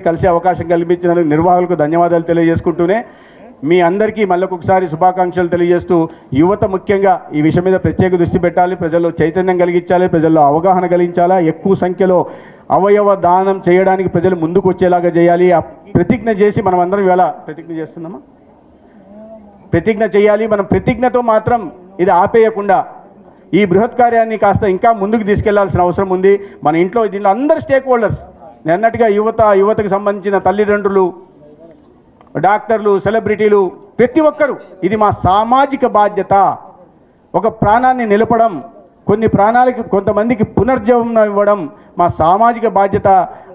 కలిసే అవకాశం కల్పించినందుకు నిర్వాహకులకు ధన్యవాదాలు తెలియజేసుకుంటూనే మీ అందరికీ మళ్ళొకసారి శుభాకాంక్షలు తెలియజేస్తూ యువత ముఖ్యంగా ఈ విషయం మీద ప్రత్యేక దృష్టి పెట్టాలి ప్రజల్లో చైతన్యం కలిగించాలి ప్రజల్లో అవగాహన కలిగించాలా ఎక్కువ సంఖ్యలో అవయవ దానం చేయడానికి ప్రజలు ముందుకు వచ్చేలాగా చేయాలి ఆ ప్రతిజ్ఞ చేసి మనం అందరం ఇవాళ ప్రతిజ్ఞ చేస్తున్నామా? ప్రతిజ్ఞ చేయాలి మనం ప్రతిజ్ఞతో మాత్రం ఇది ఆపేయకుండా ఈ బృహత్ కార్యాన్ని కాస్త ఇంకా ముందుకు తీసుకెళ్ళాల్సిన అవసరం ఉంది. మన ఇంట్లో దీనిలో అందరు స్టేక్ హోల్డర్స్ నిన్నటిగా యువత యువతకు సంబంధించిన తల్లిదండ్రులు డాక్టర్లు సెలబ్రిటీలు ప్రతి ఒక్కరూ ఇది మా సామాజిక బాధ్యత. ఒక ప్రాణాన్ని నిలపడం కొన్ని ప్రాణాలకి కొంతమందికి పునర్జీవనం ఇవ్వడం మా సామాజిక బాధ్యత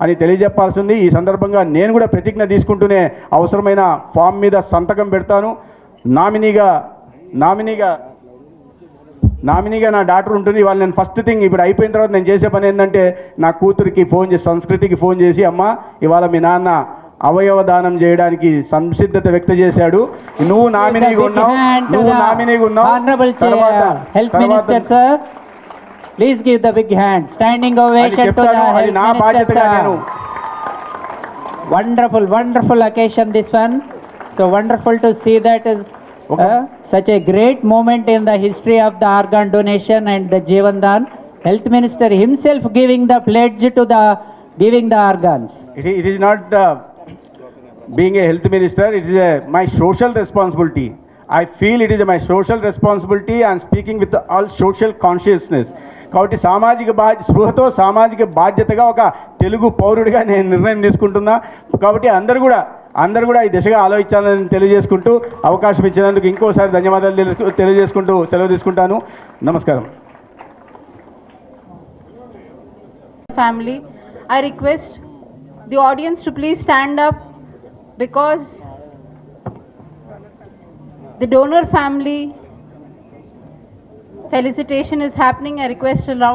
అని తెలియజెప్పాల్సి ఉంది ఈ సందర్భంగా నేను కూడా ప్రతిజ్ఞ తీసుకుంటూనే అవసరమైన ఫామ్ మీద సంతకం పెడతాను. నామినీగా నామినీగా నామినీగా నా డాక్టర్ ఉంటుంది. వాళ్ళు నేను ఫస్ట్ థింగ్ ఇప్పుడు అయిపోయిన తర్వాత నేను చేసే పని ఏంటంటే నా కూతురికి ఫోన్ చేసి సంస్కృతికి ఫోన్ చేసి అమ్మ ఇవాళ మీ నాన్న అవయవ దానం చేయడానికి సంసిద్ధత వ్యక్తం చేశాడు. నువ్వు నామినీగా ఉన్నావు నువ్వు నామినీగా ఉన్నావు నా బాధ్యత wonderful wonderful occasion this one so wonderful to see that is such a great moment in the history of the organ donation and the Jeevan Daan health minister himself giving the pledge to the giving the organs it is not being a health minister it is my social responsibility I feel it is my social responsibility and speaking with all social consciousness కాబట్టి సామాజిక బాధ్య స్పృహతో సామాజిక బాధ్యతగా ఒక తెలుగు పౌరుడిగా నేను నిర్ణయం తీసుకుంటున్నా కాబట్టి అందరు కూడా అందరు కూడా ఈ దిశగా ఆలోచించాలని తెలియజేసుకుంటూ అవకాశం ఇచ్చినందుకు ఇంకోసారి ధన్యవాదాలు తెలియజేసుకుంటూ సెలవు తీసుకుంటాను. నమస్కారం. Family I request the audience to please stand up because the donor family felicitation is happening I request around